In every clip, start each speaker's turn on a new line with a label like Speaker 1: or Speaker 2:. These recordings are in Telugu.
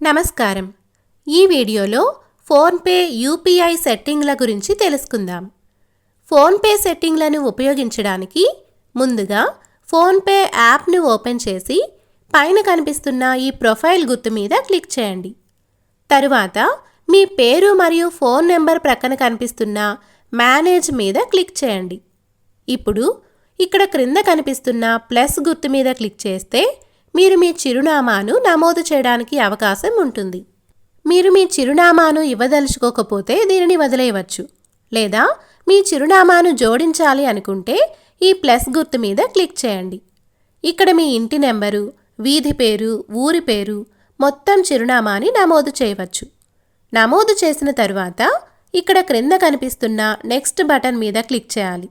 Speaker 1: నమస్కారం. ఈ వీడియోలో ఫోన్పే యూపీఐ సెట్టింగ్ల గురించి తెలుసుకుందాం. ఫోన్పే సెట్టింగ్లను ఉపయోగించడానికి ముందుగా ఫోన్పే యాప్ను ఓపెన్ చేసి పైన కనిపిస్తున్న ఈ ప్రొఫైల్ గుర్తు మీద క్లిక్ చేయండి. తరువాత మీ పేరు మరియు ఫోన్ నెంబర్ ప్రక్కన కనిపిస్తున్న మేనేజ్ మీద క్లిక్ చేయండి. ఇప్పుడు ఇక్కడ క్రింద కనిపిస్తున్న ప్లస్ గుర్తు మీద క్లిక్ చేస్తే మీరు మీ చిరునామాను నమోదు చేయడానికి అవకాశం ఉంటుంది. మీరు మీ చిరునామాను ఇవ్వదలుచుకోకపోతే దీనిని వదిలేయవచ్చు. లేదా మీ చిరునామాను జోడించాలి అనుకుంటే ఈ ప్లస్ గుర్తు మీద క్లిక్ చేయండి. ఇక్కడ మీ ఇంటి నెంబరు వీధి పేరు ఊరి పేరు మొత్తం చిరునామాని నమోదు చేయవచ్చు. నమోదు చేసిన తరువాత ఇక్కడ క్రింద కనిపిస్తున్న నెక్స్ట్ బటన్ మీద క్లిక్ చేయాలి.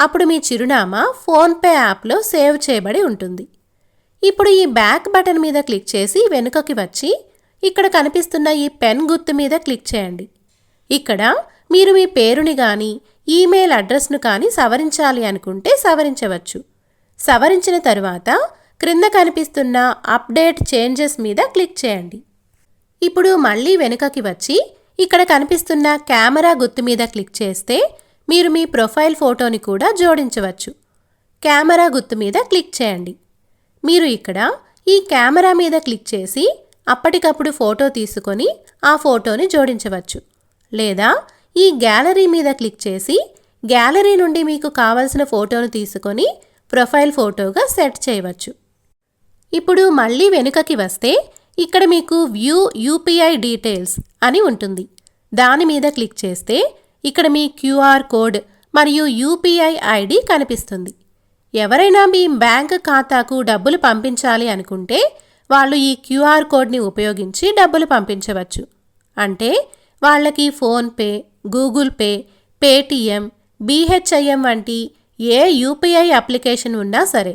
Speaker 1: అప్పుడు మీ చిరునామా ఫోన్పే యాప్లో సేవ్ చేయబడి ఉంటుంది. ఇప్పుడు ఈ బ్యాక్ బటన్ మీద క్లిక్ చేసి వెనుకకి వచ్చి ఇక్కడ కనిపిస్తున్న ఈ పెన్ గుర్తు మీద క్లిక్ చేయండి. ఇక్కడ మీరు మీ పేరుని కానీ ఈమెయిల్ అడ్రస్ను కానీ సవరించాలి అనుకుంటే సవరించవచ్చు. సవరించిన తరువాత క్రింద కనిపిస్తున్న అప్డేట్ చేంజెస్ మీద క్లిక్ చేయండి. ఇప్పుడు మళ్ళీ వెనుకకి వచ్చి ఇక్కడ కనిపిస్తున్న కెమెరా గుర్తు మీద క్లిక్ చేస్తే మీరు మీ ప్రొఫైల్ ఫోటోని కూడా జోడించవచ్చు. కెమెరా గుర్తు మీద క్లిక్ చేయండి. మీరు ఇక్కడ ఈ కెమెరా మీద క్లిక్ చేసి అప్పటికప్పుడు ఫోటో తీసుకొని ఆ ఫోటోని జోడించవచ్చు. లేదా ఈ గ్యాలరీ మీద క్లిక్ చేసి గ్యాలరీ నుండి మీకు కావలసిన ఫోటోను తీసుకొని ప్రొఫైల్ ఫోటోగా సెట్ చేయవచ్చు. ఇప్పుడు మళ్ళీ వెనుకకి వస్తే ఇక్కడ మీకు వ్యూ యూపీఐ డీటెయిల్స్ అని ఉంటుంది. దాని మీద క్లిక్ చేస్తే ఇక్కడ మీ క్యూఆర్ కోడ్ మరియు యూపీఐ ఐడి కనిపిస్తుంది. ఎవరైనా మీ బ్యాంక్ ఖాతాకు డబ్బులు పంపించాలి అనుకుంటే వాళ్ళు ఈ క్యూఆర్ కోడ్ని ఉపయోగించి డబ్బులు పంపించవచ్చు. అంటే వాళ్ళకి PhonePe Google Pay Paytm BHIM వంటి ఏ యూపీఐ అప్లికేషన్ ఉన్నా సరే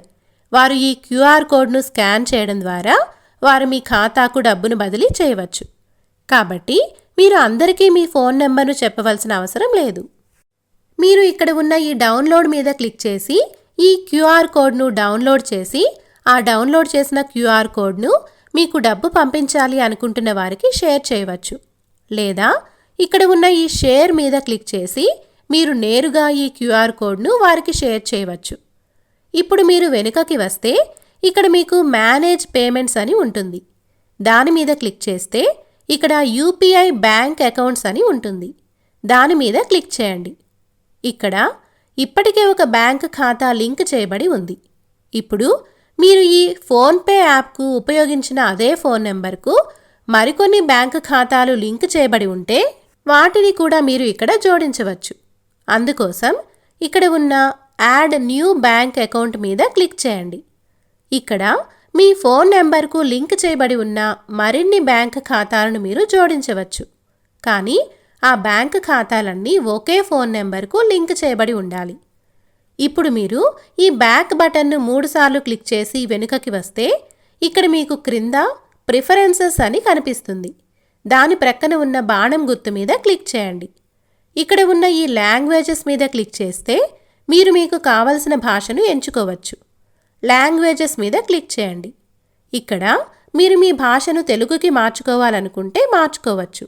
Speaker 1: వారు ఈ క్యూఆర్ కోడ్ను స్కాన్ చేయడం ద్వారా వారు మీ ఖాతాకు డబ్బును బదిలీ చేయవచ్చు. కాబట్టి మీరు అందరికీ మీ ఫోన్ నెంబర్ను చెప్పవలసిన అవసరం లేదు. మీరు ఇక్కడ ఉన్న ఈ డౌన్లోడ్ మీద క్లిక్ చేసి ఈ క్యూఆర్ కోడ్ను డౌన్లోడ్ చేసి ఆ డౌన్లోడ్ చేసిన క్యూఆర్ కోడ్ను మీకు డబ్బు పంపించాలి అనుకుంటున్న వారికి షేర్ చేయవచ్చు. లేదా ఇక్కడ ఉన్న ఈ షేర్ మీద క్లిక్ చేసి మీరు నేరుగా ఈ క్యూఆర్ కోడ్ను వారికి షేర్ చేయవచ్చు. ఇప్పుడు మీరు వెనుకకి వస్తే ఇక్కడ మీకు మేనేజ్ పేమెంట్స్ అని ఉంటుంది. దాని మీద క్లిక్ చేస్తే ఇక్కడ యూపీఐ బ్యాంక్ అకౌంట్స్ అని ఉంటుంది. దాని మీద క్లిక్ చేయండి. ఇక్కడ ఇప్పటికే ఒక బ్యాంక్ ఖాతా లింక్ చేయబడి ఉంది. ఇప్పుడు మీరు ఈ ఫోన్పే యాప్కు ఉపయోగించిన అదే ఫోన్ నెంబర్కు మరికొన్ని బ్యాంక్ ఖాతాలు లింక్ చేయబడి ఉంటే వాటిని కూడా మీరు ఇక్కడ జోడించవచ్చు. అందుకోసం ఇక్కడ ఉన్న యాడ్ న్యూ బ్యాంక్ అకౌంట్ మీద క్లిక్ చేయండి. ఇక్కడ మీ ఫోన్ నెంబర్కు లింక్ చేయబడి ఉన్న మరిన్ని బ్యాంక్ ఖాతాలను మీరు జోడించవచ్చు. కానీ ఆ బ్యాంక్ ఖాతాలన్నీ ఒకే ఫోన్ నెంబర్కు లింక్ చేయబడి ఉండాలి. ఇప్పుడు మీరు ఈ బ్యాక్ బటన్ను మూడుసార్లు క్లిక్ చేసి వెనుకకి వస్తే ఇక్కడ మీకు క్రింద ప్రిఫరెన్సెస్ అని కనిపిస్తుంది. దాని ప్రక్కన ఉన్న బాణం గుర్తు మీద క్లిక్ చేయండి. ఇక్కడ ఉన్న ఈ లాంగ్వేజెస్ మీద క్లిక్ చేస్తే మీరు మీకు కావలసిన భాషను ఎంచుకోవచ్చు. లాంగ్వేజెస్ మీద క్లిక్ చేయండి. ఇక్కడ మీరు మీ భాషను తెలుగుకి మార్చుకోవాలనుకుంటే మార్చుకోవచ్చు.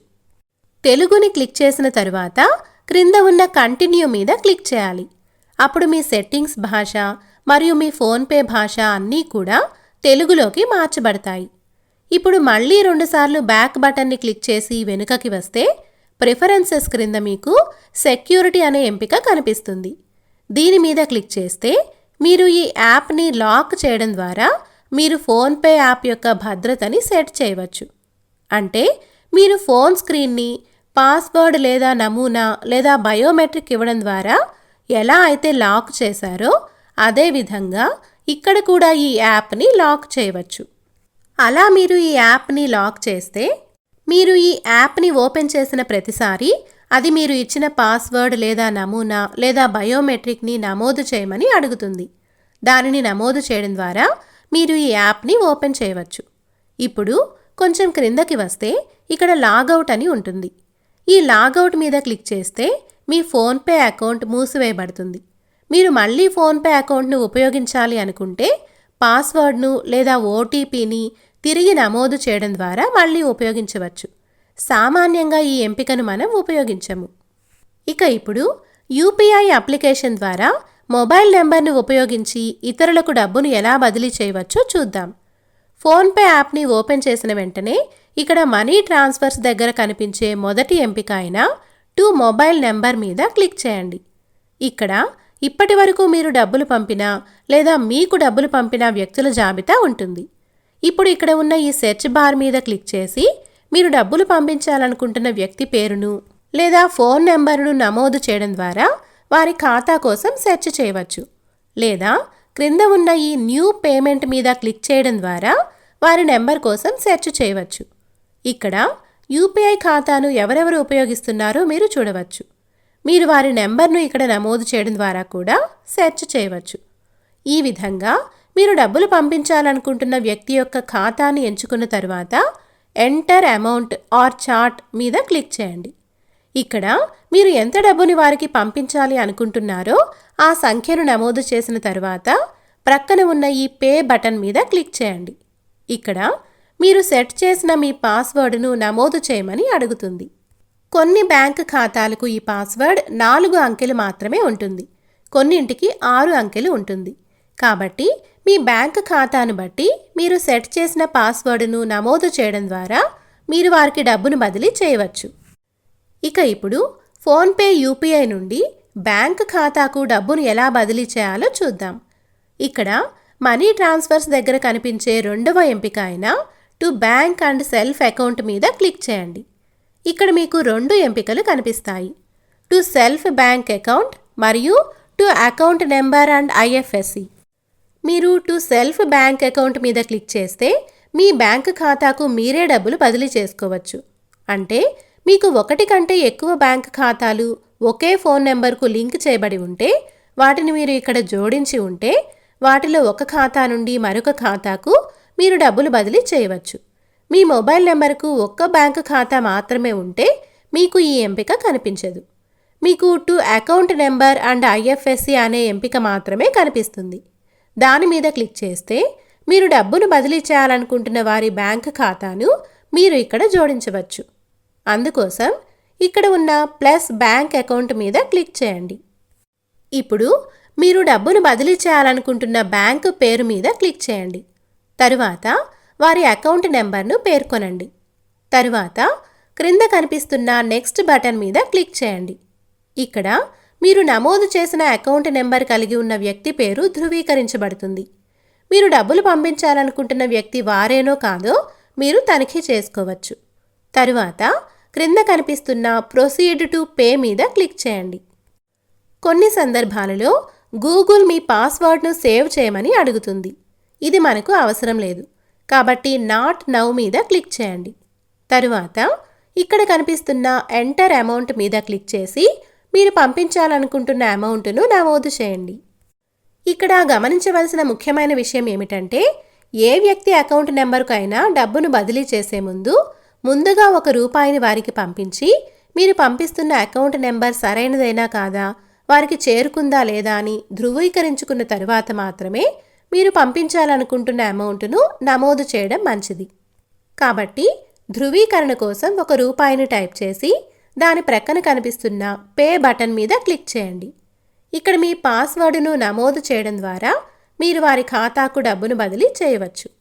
Speaker 1: తెలుగుని క్లిక్ చేసిన తరువాత క్రింద ఉన్న కంటిన్యూ మీద క్లిక్ చేయాలి. అప్పుడు మీ సెట్టింగ్స్ భాష మరియు మీ ఫోన్పే భాష అన్నీ కూడా తెలుగులోకి మార్చబడతాయి. ఇప్పుడు మళ్ళీ రెండుసార్లు బ్యాక్ బటన్ని క్లిక్ చేసి వెనుకకి వస్తే ప్రిఫరెన్సెస్ క్రింద మీకు సెక్యూరిటీ అనే ఎంపిక కనిపిస్తుంది. దీని మీద క్లిక్ చేస్తే మీరు ఈ యాప్ని లాక్ చేయడం ద్వారా మీరు ఫోన్పే యాప్ యొక్క భద్రతని సెట్ చేయవచ్చు. అంటే మీరు ఫోన్ స్క్రీన్ని పాస్వర్డ్ లేదా నమూనా లేదా బయోమెట్రిక్ ఇవ్వడం ద్వారా ఎలా అయితే లాక్ చేశారో అదేవిధంగా ఇక్కడ కూడా ఈ యాప్ని లాక్ చేయవచ్చు. అలా మీరు ఈ యాప్ని లాక్ చేస్తే మీరు ఈ యాప్ని ఓపెన్ చేసిన ప్రతిసారి అది మీరు ఇచ్చిన పాస్వర్డ్ లేదా నమూనా లేదా బయోమెట్రిక్ని నమోదు చేయమని అడుగుతుంది. దానిని నమోదు చేయడం ద్వారా మీరు ఈ యాప్ని ఓపెన్ చేయవచ్చు. ఇప్పుడు కొంచెం క్రిందకి వస్తే ఇక్కడ లాగౌట్ అని ఉంటుంది. ఈ లాగౌట్ మీద క్లిక్ చేస్తే మీ ఫోన్పే అకౌంట్ మూసివేయబడుతుంది. మీరు మళ్ళీ ఫోన్పే అకౌంట్ను ఉపయోగించాలి అనుకుంటే పాస్వర్డ్ను లేదా ఓటీపీని తిరిగి నమోదు చేయడం ద్వారా మళ్ళీ ఉపయోగించవచ్చు. సామాన్యంగా ఈ ఎంపికను మనం ఉపయోగించము. ఇక ఇప్పుడు యూపీఐ అప్లికేషన్ ద్వారా మొబైల్ నెంబర్ను ఉపయోగించి ఇతరులకు డబ్బును ఎలా బదిలీ చేయవచ్చో చూద్దాం. ఫోన్పే యాప్ని ఓపెన్ చేసిన వెంటనే ఇక్కడ మనీ ట్రాన్స్ఫర్స్ దగ్గర కనిపించే మొదటి ఎంపిక అయిన టు మొబైల్ నెంబర్ మీద క్లిక్ చేయండి. ఇక్కడ ఇప్పటి వరకు మీరు డబ్బులు పంపిన లేదా మీకు డబ్బులు పంపిన వ్యక్తుల జాబితా ఉంటుంది. ఇప్పుడు ఇక్కడ ఉన్న ఈ సెర్చ్ బార్ మీద క్లిక్ చేసి మీరు డబ్బులు పంపించాలనుకుంటున్న వ్యక్తి పేరును లేదా ఫోన్ నెంబర్ను నమోదు చేయడం ద్వారా వారి ఖాతా కోసం సెర్చ్ చేయవచ్చు. లేదా క్రింద ఉన్న ఈ న్యూ పేమెంట్ మీద క్లిక్ చేయడం ద్వారా వారి నెంబర్ కోసం సెర్చ్ చేయవచ్చు. ఇక్కడ యూపీఐ ఖాతాను ఎవరెవరు ఉపయోగిస్తున్నారో మీరు చూడవచ్చు. మీరు వారి నెంబర్ను ఇక్కడ నమోదు చేయడం ద్వారా కూడా సెర్చ్ చేయవచ్చు. ఈ విధంగా మీరు డబ్బులు పంపించాలనుకుంటున్న వ్యక్తి యొక్క ఖాతాని ఎంచుకున్న తరువాత ఎంటర్ అమౌంట్ ఆర్ చార్ట్ మీద క్లిక్ చేయండి. ఇక్కడ మీరు ఎంత డబ్బుని వారికి పంపించాలి అనుకుంటున్నారో ఆ సంఖ్యను నమోదు చేసిన తర్వాత ప్రక్కన ఉన్న ఈ పే బటన్ మీద క్లిక్ చేయండి. ఇక్కడ మీరు సెట్ చేసిన మీ పాస్వర్డ్ను నమోదు చేయమని అడుగుతుంది. కొన్ని బ్యాంక్ ఖాతాలకు ఈ పాస్వర్డ్ నాలుగు అంకెలు మాత్రమే ఉంటుంది. కొన్నింటికి ఆరు అంకెలు ఉంటుంది. కాబట్టి మీ బ్యాంక్ ఖాతాను బట్టి మీరు సెట్ చేసిన పాస్వర్డ్ను నమోదు చేయడం ద్వారా మీరు వారికి డబ్బును బదిలీ చేయవచ్చు. ఇక ఇప్పుడు ఫోన్పే యూపీఐ నుండి బ్యాంక్ ఖాతాకు డబ్బును ఎలా బదిలీ చేయాలో చూద్దాం. ఇక్కడ మనీ ట్రాన్స్ఫర్స్ దగ్గర కనిపించే రెండవ ఎంపిక అయిన to bank and self account మీద క్లిక్ చేయండి. ఇక్కడ మీకు రెండు ఎంపికలు కనిపిస్తాయి. టు సెల్ఫ్ బ్యాంక్ అకౌంట్ మరియు to account number and IFSC. మీరు టు సెల్ఫ్ బ్యాంక్ అకౌంట్ మీద క్లిక్ చేస్తే మీ బ్యాంక్ ఖాతాకు మీరే డబ్బులు బదిలీ చేసుకోవచ్చు. అంటే మీకు ఒకటి కంటే ఎక్కువ బ్యాంక్ ఖాతాలు ఒకే ఫోన్ నెంబర్కు లింక్ చేయబడి ఉంటే వాటిని మీరు ఇక్కడ జోడించి ఉంటే వాటిలో ఒక ఖాతా నుండి మరొక ఖాతాకు మీరు డబ్బులు బదిలీ చేయవచ్చు. మీ మొబైల్ నెంబర్కు ఒక్క బ్యాంకు ఖాతా మాత్రమే ఉంటే మీకు ఈ ఎంపిక కనిపించదు. మీకు to account number and IFSC అనే ఎంపిక మాత్రమే కనిపిస్తుంది. దాని మీద క్లిక్ చేస్తే మీరు డబ్బును బదిలీ చేయాలనుకుంటున్న వారి బ్యాంక్ ఖాతాను మీరు ఇక్కడ జోడించవచ్చు. అందుకోసం ఇక్కడ ఉన్న ప్లస్ బ్యాంక్ అకౌంట్ మీద క్లిక్ చేయండి. ఇప్పుడు మీరు డబ్బును బదిలీ చేయాలనుకుంటున్న బ్యాంకు పేరు మీద క్లిక్ చేయండి. తరువాత వారి అకౌంట్ నెంబర్ను పేర్కొనండి. తరువాత క్రింద కనిపిస్తున్న నెక్స్ట్ బటన్ మీద క్లిక్ చేయండి. ఇక్కడ మీరు నమోదు చేసిన అకౌంట్ నెంబర్ కలిగి ఉన్న వ్యక్తి పేరు ధృవీకరించబడుతుంది. మీరు డబ్బులు పంపించాలనుకుంటున్న వ్యక్తి వారేనో కాదో మీరు తనిఖీ చేసుకోవచ్చు. తరువాత క్రింద కనిపిస్తున్న ప్రొసీడ్ టు పే మీద క్లిక్ చేయండి. కొన్ని సందర్భాలలో గూగుల్ మీ పాస్వర్డ్ను సేవ్ చేయమని అడుగుతుంది. ఇది మనకు అవసరం లేదు. కాబట్టి నాట్ నౌ మీద క్లిక్ చేయండి. తరువాత ఇక్కడ కనిపిస్తున్న ఎంటర్ అమౌంట్ మీద క్లిక్ చేసి మీరు పంపించాలనుకుంటున్న అమౌంట్ను నమోదు చేయండి. ఇక్కడ గమనించవలసిన ముఖ్యమైన విషయం ఏమిటంటే ఏ వ్యక్తి అకౌంట్ నెంబర్కైనా డబ్బును బదిలీ చేసే ముందు ముందుగా ఒక రూపాయిని వారికి పంపించి మీరు పంపిస్తున్న అకౌంట్ నెంబర్ సరైనదైనా కాదా వారికి చేరుకుందా లేదా అని ధృవీకరించుకున్న తరువాత మాత్రమే మీరు పంపించాలనుకుంటున్న అమౌంట్ను నమోదు చేయడం మంచిది. కాబట్టి ధృవీకరణ కోసం ఒక రూపాయిని టైప్ చేసి దాని ప్రక్కన కనిపిస్తున్న పే బటన్ మీద క్లిక్ చేయండి. ఇక్కడ మీ పాస్వర్డ్ను నమోదు చేయడం ద్వారా మీరు వారి ఖాతాకు డబ్బును బదిలీ చేయవచ్చు.